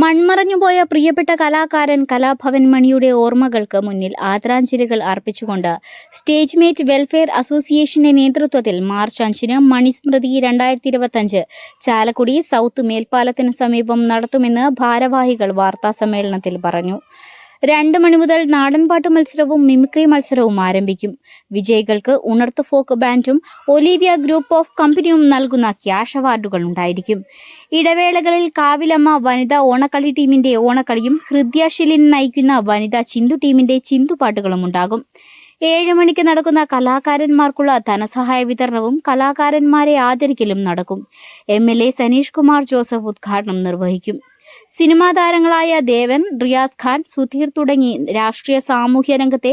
മൺമറഞ്ഞുപോയ പ്രിയപ്പെട്ട കലാകാരൻ കലാഭവൻ മണിയുടെ ഓർമ്മകൾക്ക് മുന്നിൽ ആദരാഞ്ജലികൾ അർപ്പിച്ചുകൊണ്ട് സ്റ്റേജ് മേറ്റ് വെൽഫെയർ അസോസിയേഷന്റെ നേതൃത്വത്തിൽ മാർച്ച് അഞ്ചിന് മണിസ്മൃതി രണ്ടായിരത്തി ഇരുപത്തഞ്ച് ചാലക്കുടി സൗത്ത് മേൽപ്പാലത്തിന് സമീപം നടത്തുമെന്ന് ഭാരവാഹികൾ വാർത്താസമ്മേളനത്തിൽ പറഞ്ഞു. രണ്ട് മണി മുതൽ നാടൻപാട്ട് മത്സരവും മിമിക്രി മത്സരവും ആരംഭിക്കും. വിജയികൾക്ക് ഉണർത്ത് ഫോക്ക് ബാൻഡും ഒലീവിയ ഗ്രൂപ്പ് ഓഫ് കമ്പനിയും നൽകുന്ന ക്യാഷ് അവാർഡുകൾ ഉണ്ടായിരിക്കും. ഇടവേളകളിൽ കാവിലമ്മ വനിതാ ഓണക്കളി ടീമിന്റെ ഓണക്കളിയും ഹൃദ്യ ഷിലിൻ നയിക്കുന്ന വനിതാ ചിന്തു ടീമിന്റെ ചിന്തുപാട്ടുകളും ഉണ്ടാകും. ഏഴ് മണിക്ക് നടക്കുന്ന കലാകാരന്മാർക്കുള്ള ധനസഹായ വിതരണവും കലാകാരന്മാരെ ആദരിക്കലും നടക്കും. M L A Saneesh Kumar Joseph ഉദ്ഘാടനം നിർവഹിക്കും. സിനിമാ താരങ്ങളായ ദേവൻ റിയാസ് ഖാൻ സുധീർ തുടങ്ങി രാഷ്ട്രീയ സാമൂഹ്യ രംഗത്തെ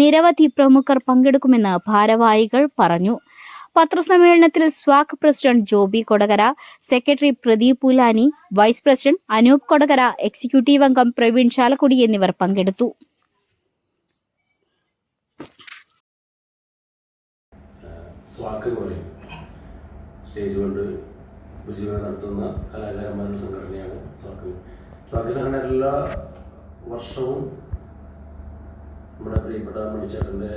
നിരവധി പ്രമുഖർ പങ്കെടുക്കുമെന്ന് ഭാരവാഹികൾ പറഞ്ഞു. പത്രസമ്മേളനത്തിൽ Swak president Joby Kodakara secretary Pradeep Pulani vice president Anoop Kodakara executive അംഗം പ്രവീൺ ചാലക്കുടി എന്നിവർ പങ്കെടുത്തു. സ്വാക്ക് പറയും. സ്റ്റേജ് കൊണ്ട് ഉപജീവനം നടത്തുന്ന കലാകാരന്മാരുടെ സംഘടനയാണ് സ്വാക്ക്. സ്വാക്ക് സംഘടന എല്ലാ വർഷവും നമ്മുടെ പ്രിയപ്പെട്ട മണിച്ചേട്ടന്റെ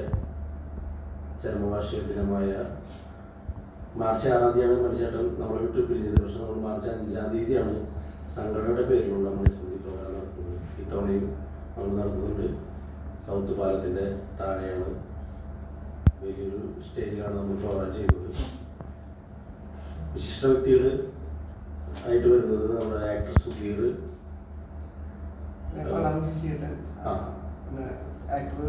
ചരമവാർഷിക ദിനമായ മാർച്ച് ആറാം തീയതിയാണ് മണിച്ചേട്ടൻ നമ്മളെ വിട്ട് പിരിഞ്ഞത്. പക്ഷെ നമ്മൾ മാർച്ച് അഞ്ചാം തീയതിയാണ് സംഘടനയുടെ പേരിലുള്ള മണിസ്മൃതി പ്രോഗ്രാം നടത്തുന്നത്. ഇത്തവണയും നമ്മൾ നടത്തുന്നുണ്ട്. സൗത്ത് പാലത്തിന്റെ താഴെയാണ് വലിയൊരു സ്റ്റേജിലാണ് നമ്മൾ പ്രോഗ്രാം ചെയ്യുന്നത്. വിശിഷ്ട വ്യക്തികൾ ആയിട്ട് വരുന്നത് നമ്മുടെ ആക്ടർ സുധീർ. ആ. ആക്ടർ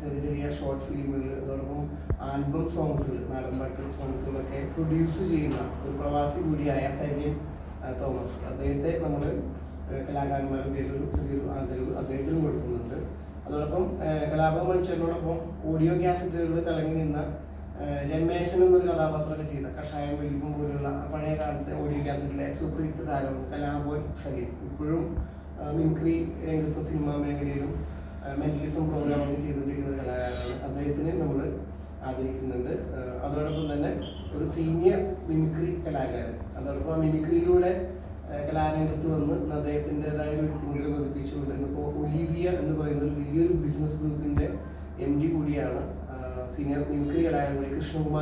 ചെറിയ ചെറിയ ഷോർട്ട് ഫിലിമുകൾ അതോടൊപ്പം ആൽബം സോങ്സുകൾ നാടൻപാട്ട് സോങ്സുകളൊക്കെ പ്രൊഡ്യൂസ് ചെയ്യുന്ന ഒരു പ്രവാസി കൂടിയായ തന്യം തോമസ്. അദ്ദേഹത്തെ നമ്മൾ കലാകാരന്മാരുടെ പേരിൽ ചെറിയൊരു ആദരവ് അദ്ദേഹത്തിനും കൊടുക്കുന്നുണ്ട്. അതോടൊപ്പം കലാപ മനുഷ്യനോടൊപ്പം ഓഡിയോ ക്യാസറ്റുകളിൽ തിളങ്ങി നിന്ന രമേശൻ എന്നൊരു കഥാപാത്രമൊക്കെ ചെയ്ത കഷായം വെളിപ്പം പോലുള്ള പഴയ കാലത്തെ ഓഡിയോ കാസറ്റിലെ സൂപ്പർ ഹിറ്റ് താരം കലാബോയ് സലീം. ഇപ്പോഴും മിമിക്രി രംഗത്തും സിനിമാ മേഖലയിലും മെന്റലിസം പ്രോഗ്രാമൊക്കെ ചെയ്തുകൊണ്ടിരിക്കുന്ന കലാകാരനാണ്. അദ്ദേഹത്തിന് നമ്മൾ ആദരിക്കുന്നുണ്ട്. അതോടൊപ്പം തന്നെ ഒരു സീനിയർ മിമിക്രി കലാകാരൻ. അതോടൊപ്പം ആ മിമിക്രിയിലൂടെ കലാരംഗത്ത് വന്ന് അദ്ദേഹത്തിന്റെതായ ഒരു വ്യക്തിമുദ്ര പതിപ്പിച്ചുകൊണ്ട് ഇപ്പോൾ ഒലീവിയ എന്ന് പറയുന്ന ഒരു വലിയൊരു ബിസിനസ് ഗ്രൂപ്പിന്റെ എം ഡി കൂടിയാണ് സീനിയർ ന്യൂക്ലിയറായ കൂടി കൃഷ്ണകുമാർ